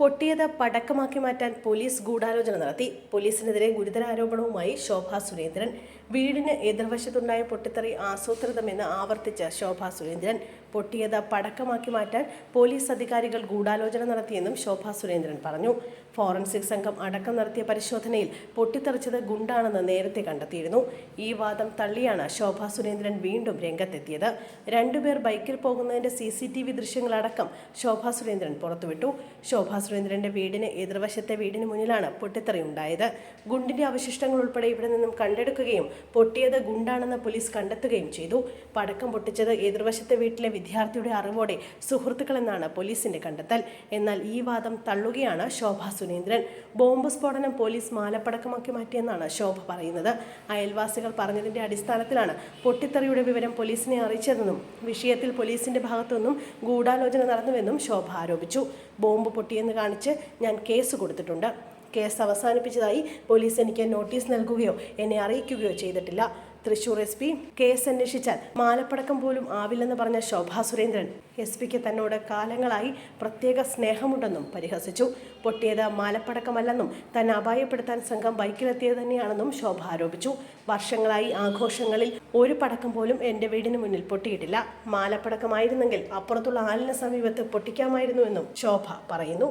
പൊട്ടിയത് പടക്കമാക്കി മാറ്റാൻ പോലീസ് ഗൂഢാലോചന നടത്തി. പോലീസിനെതിരെ ഗുരുതര ആരോപണവുമായി ശോഭ സുരേന്ദ്രൻ. വീടിന് എതിർവശത്തുണ്ടായ പൊട്ടിത്തെറി ആസൂത്രിതമെന്ന് ആവർത്തിച്ച ശോഭ സുരേന്ദ്രൻ. പൊട്ടിയത് പടക്കമാക്കി മാറ്റാൻ പോലീസ് അധികാരികൾ ഗൂഢാലോചന നടത്തിയെന്നും ശോഭ സുരേന്ദ്രൻ പറഞ്ഞു. ഫോറൻസിക് സംഘം അടക്കം നടത്തിയ പരിശോധനയിൽ പൊട്ടിത്തെറിച്ചത് ഗുണ്ടാണെന്ന് നേരത്തെ കണ്ടെത്തിയിരുന്നു. ഈ വാദം തള്ളിയാണ് ശോഭ സുരേന്ദ്രൻ വീണ്ടും രംഗത്തെത്തിയത്. രണ്ടുപേർ ബൈക്കിൽ പോകുന്നതിന്റെ സി സി ടി വി ദൃശ്യങ്ങളടക്കം ശോഭ സുരേന്ദ്രൻ പുറത്തുവിട്ടു. ശോഭ സുരേന്ദ്രന്റെ വീടിന് എതിർവശത്തെ വീടിന് മുന്നിലാണ് പൊട്ടിത്തെറി ഉണ്ടായത്. ഗുണ്ടിന്റെ അവശിഷ്ടങ്ങൾ ഉൾപ്പെടെ ഇവിടെ നിന്നും കണ്ടെടുക്കുകയും പൊട്ടിയത് ഗുണ്ടാണെന്ന് പോലീസ് കണ്ടെത്തുകയും ചെയ്തു. പടക്കം പൊട്ടിച്ചത് എതിർവശത്തെ വീട്ടിലെ വിദ്യാർത്ഥിയുടെ അറിവോടെ സുഹൃത്തുക്കളെന്നാണ് പോലീസിന്റെ കണ്ടെത്തൽ. എന്നാൽ ഈ വാദം തള്ളുകയാണ് ശോഭ സുരേന്ദ്രൻ. ബോംബ് സ്ഫോടനം പോലീസ് മാലപ്പടക്കമാക്കി മാറ്റിയെന്നാണ് ശോഭ പറയുന്നത്. അയൽവാസികൾ പറഞ്ഞതിന്റെ അടിസ്ഥാനത്തിലാണ് പൊട്ടിത്തെറിയുടെ വിവരം പോലീസിനെ അറിയിച്ചതെന്നും വിഷയത്തിൽ പോലീസിന്റെ ഭാഗത്തുനിന്നും ഗൂഢാലോചന നടന്നുവെന്നും ശോഭ ആരോപിച്ചു. ബോംബ് പൊട്ടിയെന്ന് കാണിച്ച് ഞാൻ കേസ് കൊടുത്തിട്ടുണ്ട്. കേസ് അവസാനിപ്പിച്ചതായി പോലീസ് എനിക്ക് നോട്ടീസ് നൽകുകയോ എന്നെ അറിയിക്കുകയോ ചെയ്തിട്ടില്ല. തൃശൂർ എസ് പി കേസ് അന്വേഷിച്ചാൽ മാലപ്പടക്കം പോലും ആവില്ലെന്ന് പറഞ്ഞ ശോഭാ സുരേന്ദ്രൻ എസ് പിക്ക് തന്നോട് കാലങ്ങളായി പ്രത്യേക സ്നേഹമുണ്ടെന്നും പരിഹസിച്ചു. പൊട്ടിയത് മാലപ്പടക്കമല്ലെന്നും തന്നെ അപായപ്പെടുത്താൻ സംഘം ബൈക്കിലെത്തിയത് തന്നെയാണെന്നും ശോഭ ആരോപിച്ചു. വർഷങ്ങളായി ആഘോഷങ്ങളിൽ ഒരു പടക്കം പോലും എന്റെ വീടിന് മുന്നിൽ പൊട്ടിയിട്ടില്ല. മാലപ്പടക്കമായിരുന്നെങ്കിൽ അപ്പുറത്തുള്ള ആലിന് സമീപത്ത് പൊട്ടിക്കാമായിരുന്നുവെന്നും ശോഭ പറയുന്നു.